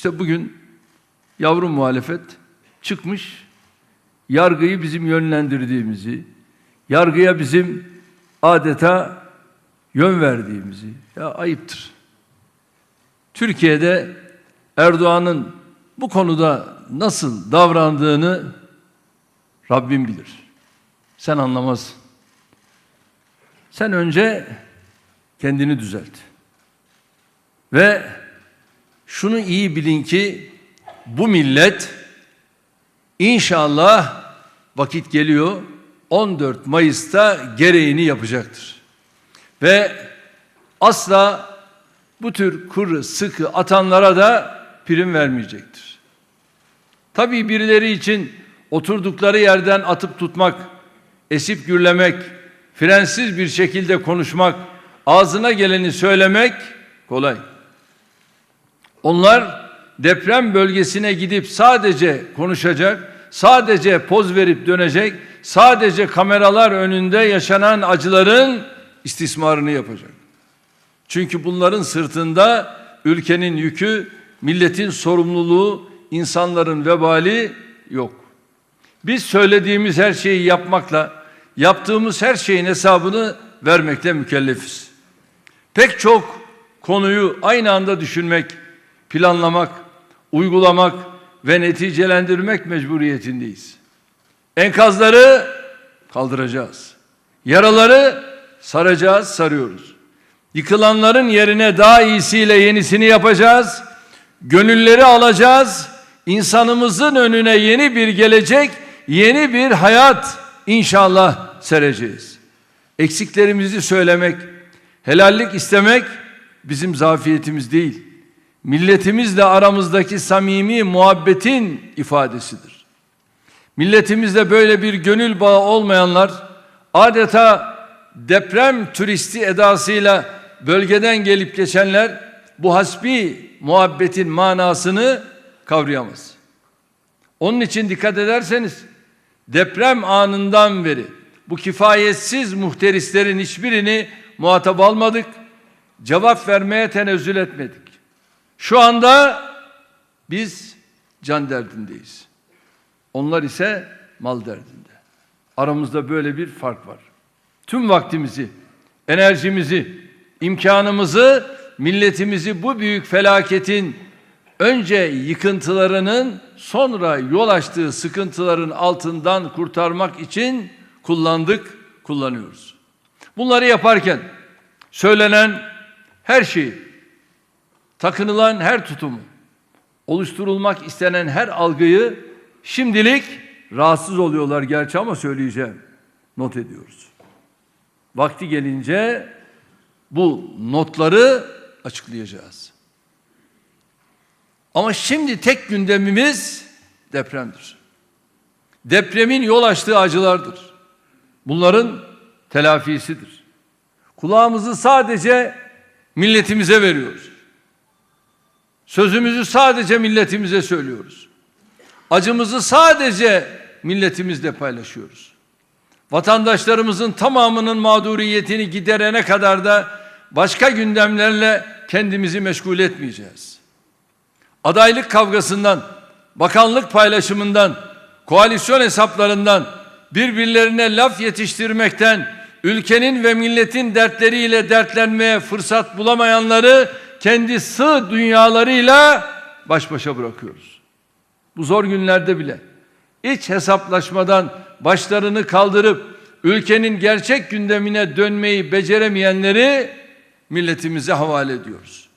İşte bugün yavru muhalefet çıkmış yargıyı bizim yönlendirdiğimizi, yargıya bizim adeta yön verdiğimizi ya ayıptır. Türkiye'de Erdoğan'ın bu konuda nasıl davrandığını Rabbim bilir. Sen anlamazsın. Sen önce kendini düzelt. Ve şunu iyi bilin ki bu millet inşallah vakit geliyor 14 Mayıs'ta gereğini yapacaktır. Ve asla bu tür kuru sıkı atanlara da prim vermeyecektir. Tabii birileri için oturdukları yerden atıp tutmak, esip gürlemek, frensiz bir şekilde konuşmak, ağzına geleni söylemek kolay. Onlar deprem bölgesine gidip sadece konuşacak, sadece poz verip dönecek, sadece kameralar önünde yaşanan acıların istismarını yapacak. Çünkü bunların sırtında ülkenin yükü, milletin sorumluluğu, insanların vebali yok. Biz söylediğimiz her şeyi yapmakla, yaptığımız her şeyin hesabını vermekle mükellefiz. Pek çok konuyu aynı anda düşünmek, planlamak, uygulamak ve neticelendirmek mecburiyetindeyiz. Enkazları kaldıracağız. Yaraları saracağız, sarıyoruz. Yıkılanların yerine daha iyisiyle yenisini yapacağız. Gönülleri alacağız. İnsanımızın önüne yeni bir gelecek, yeni bir hayat inşallah sereceğiz. Eksiklerimizi söylemek, helallik istemek bizim zafiyetimiz değil. Milletimizle aramızdaki samimi muhabbetin ifadesidir. Milletimizle böyle bir gönül bağı olmayanlar adeta deprem turisti edasıyla bölgeden gelip geçenler bu hasbi muhabbetin manasını kavrayamaz. Onun için dikkat ederseniz deprem anından beri bu kifayetsiz muhterislerin hiçbirini muhatap almadık. Cevap vermeye tenezzül etmedik. Şu anda biz can derdindeyiz. Onlar ise mal derdinde. Aramızda böyle bir fark var. Tüm vaktimizi, enerjimizi, imkanımızı, milletimizi bu büyük felaketin önce yıkıntılarının sonra yol açtığı sıkıntıların altından kurtarmak için kullandık, kullanıyoruz. Bunları yaparken söylenen her şeyi, takınılan her tutumu, oluşturulmak istenen her algıyı şimdilik rahatsız oluyorlar gerçi ama söyleyeceğim. Not ediyoruz. Vakti gelince bu notları açıklayacağız. Ama şimdi tek gündemimiz depremdir. Depremin yol açtığı acılardır. Bunların telafisidir. Kulağımızı sadece milletimize veriyoruz. Sözümüzü sadece milletimize söylüyoruz. Acımızı sadece milletimizle paylaşıyoruz. Vatandaşlarımızın tamamının mağduriyetini giderene kadar da başka gündemlerle kendimizi meşgul etmeyeceğiz. Adaylık kavgasından, bakanlık paylaşımından, koalisyon hesaplarından, birbirlerine laf yetiştirmekten, ülkenin ve milletin dertleriyle dertlenmeye fırsat bulamayanları kendi sığ dünyalarıyla baş başa bırakıyoruz. Bu zor günlerde bile iç hesaplaşmadan başlarını kaldırıp ülkenin gerçek gündemine dönmeyi beceremeyenleri milletimize havale ediyoruz.